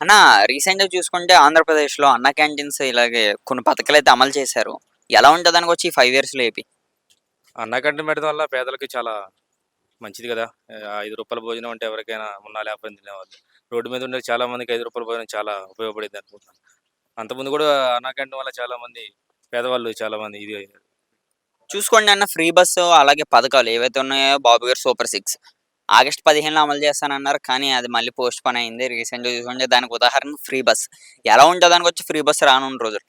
అన్న రీసెంట్గా చూసుకుంటే ఆంధ్రప్రదేశ్లో అన్న క్యాంటీన్స్ ఇలాగే కొన్ని పథకాలు అయితే అమలు చేశారు. ఎలా ఉంటుంది అనుకోవచ్చు ఈ ఫైవ్ ఇయర్స్లో ఏపీ? అన్న కంటే పెట్టడం వల్ల పేదలకి చాలా మంచిది కదా. ఐదు రూపాయల భోజనం అంటే ఎవరికైనా ఉన్నా లేకపోయినా తినేవాళ్ళు. రోడ్డు మీద ఉండే చాలా మందికి ఐదు రూపాయల భోజనం చాలా ఉపయోగపడింది అనుకుంటున్నాను. అంతకుముందు కూడా అన్న క్యాంటీన్ వల్ల చాలా మంది పేదవాళ్ళు చాలా మంది ఇది చూసుకోండి అన్న ఫ్రీ బస్సు అలాగే పథకాలు ఏవైతే ఉన్నాయో బాబు గారు సూపర్ సిక్స్ ఆగస్ట్ పదిహేనులో అమలు చేస్తానన్నారు. కానీ అది మళ్ళీ పోస్ట్ పని అయింది. రీసెంట్గా చూసుకుంటే దానికి ఉదాహరణ ఫ్రీ బస్. ఎలా ఉంటుంది అనుకోవచ్చు ఫ్రీ బస్ రానున్న రోజులు.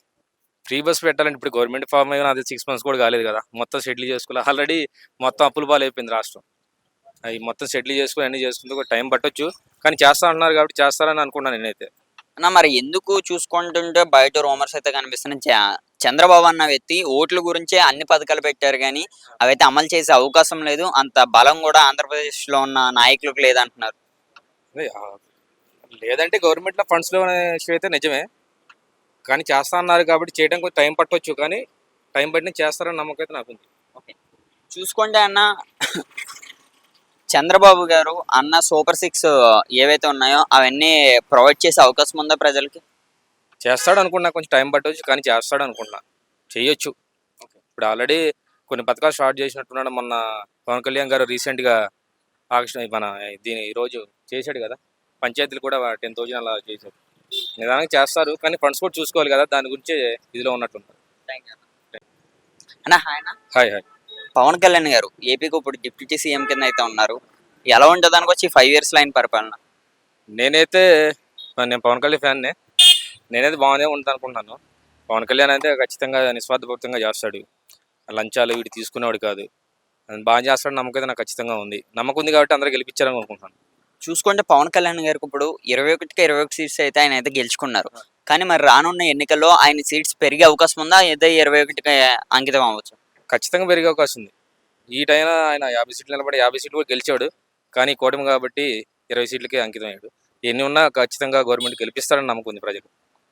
ఫ్రీ బస్ పెట్టాలంటే ఇప్పుడు గవర్నమెంట్ ఫామ్ అయినా అది సిక్స్ మంత్స్ కూడా కాలేదు కదా. మొత్తం సెటిల్ చేసుకోవాలి ఆల్రెడీ మొత్తం అప్పుల పాలు అయిపోయింది రాష్ట్రం. అవి మొత్తం సెటిల్ చేసుకుని అన్ని చేసుకుంటే టైం పట్టొచ్చు. కానీ చేస్తా అంటున్నారు కాబట్టి చేస్తారని అనుకున్నాను నేనైతే. అన్న మరి ఎందుకు చూసుకుంటుంటే బయట రూమర్స్ అయితే కనిపిస్తున్నాయి. చంద్రబాబు అన్న వ్యక్తి ఓట్ల గురించే అన్ని పథకాలు పెట్టారు కానీ అవైతే అమలు చేసే అవకాశం లేదు. అంత బలం కూడా ఆంధ్రప్రదేశ్లో ఉన్న నాయకులకు లేదంటున్నారు. లేదంటే గవర్నమెంట్లో ఫండ్స్లో అనే విషయం అయితే నిజమే. కానీ చేస్తా అన్నారు కాబట్టి చేయడం కొంచెం టైం పట్టొచ్చు కానీ టైం పట్టిన చేస్తారని నమ్మకం అయితే నాకు ఉంది చూసుకోండి అన్న. చంద్రబాబు గారు అన్న సూపర్ సిక్స్ ఏవైతే ఉన్నాయో అవన్నీ ప్రొవైడ్ చేసే అవకాశం ఉందా ప్రజలకి? చేస్తాడు అనుకున్నా కొంచెం టైం పట్టవచ్చు కానీ చేస్తాడు అనుకున్నా చేయొచ్చు ఇప్పుడు ఆల్రెడీ కొన్ని పథకాలు స్టార్ట్ చేసినట్టున్నాడు మొన్న పవన్ కళ్యాణ్ గారు రీసెంట్గా ఆగస్ట్ మన దీని ఈరోజు చేశాడు కదా పంచాయతీలు కూడా టెన్ థౌజండ్ అలా చేశారు. నిదానంగా చేస్తారు కానీ ఫండ్స్ కూడా చూసుకోవాలి కదా దాని గురించి ఇదిలో ఉన్నట్టుంది అన్న. Hi hi hi. Pawan Kalyan గారు ఏపీకి ఇప్పుడు డిప్యూటీ సీఎం కింద అయితే ఉన్నారు. ఎలా ఉంటుంది అనుకోవచ్చు ఫైవ్ ఇయర్స్ లైన్ పరిపాలన. నేనైతే నేను పవన్ కళ్యాణ్ ఫ్యాన్నే. నేనైతే బాగానే ఉంటుంది అనుకుంటున్నాను పవన్ కళ్యాణ్ అయితే ఖచ్చితంగా నిస్వార్థపూరితంగా చేస్తాడు. లంచాలు వీటి తీసుకునేవాడు కాదు. బాగా చేస్తాడు నమ్మకం అయితే నాకు ఖచ్చితంగా ఉంది. నమ్మకం ఉంది కాబట్టి అందరూ గెలిపించాలని అనుకుంటున్నాను. చూసుకుంటే పవన్ కళ్యాణ్ గారికి ఇప్పుడు ఇరవై ఒకటికి ఇరవై ఒకటి సీట్స్ అయితే ఆయన అయితే గెలుచుకున్నారు. కానీ మరి రానున్న ఎన్నికల్లో ఆయన సీట్స్ పెరిగే అవకాశం ఉందా? ఏదో ఇరవై ఒకటికి అంకితం అవ్వచ్చు? ఖచ్చితంగా పెరిగే అవకాశం ఉంది. ఈ టైం ఆయన యాభై సీట్లు నిలబడి యాభై సీట్లు కూడా గెలిచాడు. కానీ కూటమి కాబట్టి ఇరవై సీట్లకి అంకితం అయ్యాడు. ఎన్ని ఉన్నా ఖచ్చితంగా గవర్నమెంట్ గెలిపిస్తారని నమ్మకం ఉంది ప్రజలు.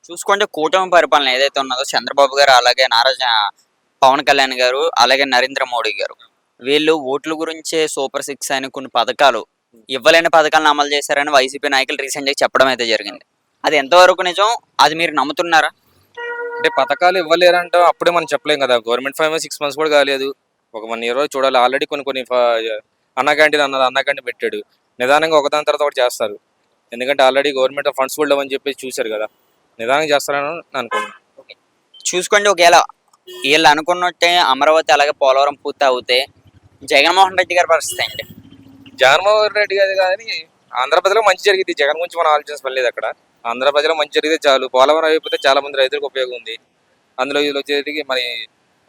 చూసుకుంటే కూటమి పరిపాలన ఏదైతే ఉన్నదో చంద్రబాబు గారు అలాగే నారా పవన్ కళ్యాణ్ గారు అలాగే నరేంద్ర మోడీ గారు. వీళ్ళు ఓట్ల గురించే సూపర్ సిక్స్ అని కొన్ని పథకాలు ఇవ్వలేని పథకాలను అమలు చేశారని వైసీపీ నాయకులు రీసెంట్గా చెప్పడం అయితే జరిగింది. అది ఎంతవరకు నిజం? అది మీరు నమ్ముతున్నారా? అంటే పథకాలు ఇవ్వలేరంటే అప్పుడే మనం చెప్పలేం కదా. గవర్నమెంట్ ఫైవ్ సిక్స్ మంత్స్ కూడా కాలేదు. ఒక వన్ ఇయర్ చూడాలి. ఆల్రెడీ కొన్ని కొన్ని అన్న క్యాంటీన్ అన్నారు అన్న క్యాంటీన్ పెట్టాడు. నిదానంగా ఒకదాని తర్వాత ఒకటి చేస్తారు. ఎందుకంటే ఆల్రెడీ గవర్నమెంట్ ఫండ్స్ కూడా అని చెప్పేసి చూశారు కదా. నిదానంగా చేస్తారని అనుకున్నాను చూసుకోండి ఒకవేళ వీళ్ళు అనుకున్నట్టే అమరావతి అలాగే పోలవరం పూర్తి అవుతే జగన్మోహన్ రెడ్డి గారి పరిస్థితి ఏంటి? జగన్మోహన్ రెడ్డి గారు కానీ ఆంధ్ర ప్రజలకు మంచి జరిగింది. జగన్ గురించి మనం ఆలోచించాల్సిన పని లేదు అక్కడ. ఆంధ్ర ప్రజలకు మంచి జరిగితే చాలు. పోలవరం అయిపోతే చాలా మంది రైతులకు ఉపయోగం ఉంది. అందులో ఇది వచ్చేటికి మరి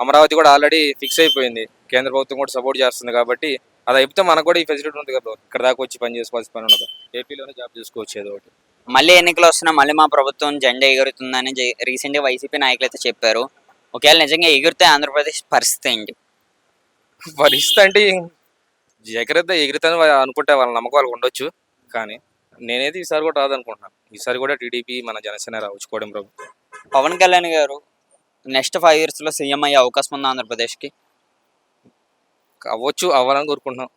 అమరావతి కూడా ఆల్రెడీ ఫిక్స్ అయిపోయింది. కేంద్ర ప్రభుత్వం కూడా సపోర్ట్ చేస్తుంది కాబట్టి అది అయిపోతే మనకు కూడా ఈ ఫెసిలిటీ ఉంది కదా ఇక్కడ దాకా వచ్చి పని చేసుకోవాల్సిన పని ఉండదు. ఏపీలోనే జాబ్ చేసుకోవచ్చు ఏదో ఒకటి. మళ్ళీ ఎన్నికలు వస్తున్నా మళ్ళీ మా ప్రభుత్వం జెండా ఎగురుతుందని రీసెంట్గా వైసీపీ నాయకులు అయితే చెప్పారు. ఒకవేళ నిజంగా ఎగిరితే ఆంధ్రప్రదేశ్ పరిస్థితి ఏంటి? పరిస్థితి అంటే ఎగిరితే ఎగిరితే అనుకుంటే వాళ్ళ నమ్మకం వాళ్ళకి ఉండొచ్చు. కానీ నేనైతే ఈసారి కూడా రాదనుకుంటున్నాను. ఈసారి కూడా టీడీపీ మన జనసేన రావచ్చు కోడం ప్రభుత్వం. పవన్ కళ్యాణ్ గారు నెక్స్ట్ ఫైవ్ ఇయర్స్లో సీఎం అయ్యే అవకాశం ఉంది ఆంధ్రప్రదేశ్కి అవ్వచ్చు అవ్వాలని కోరుకుంటున్నాం.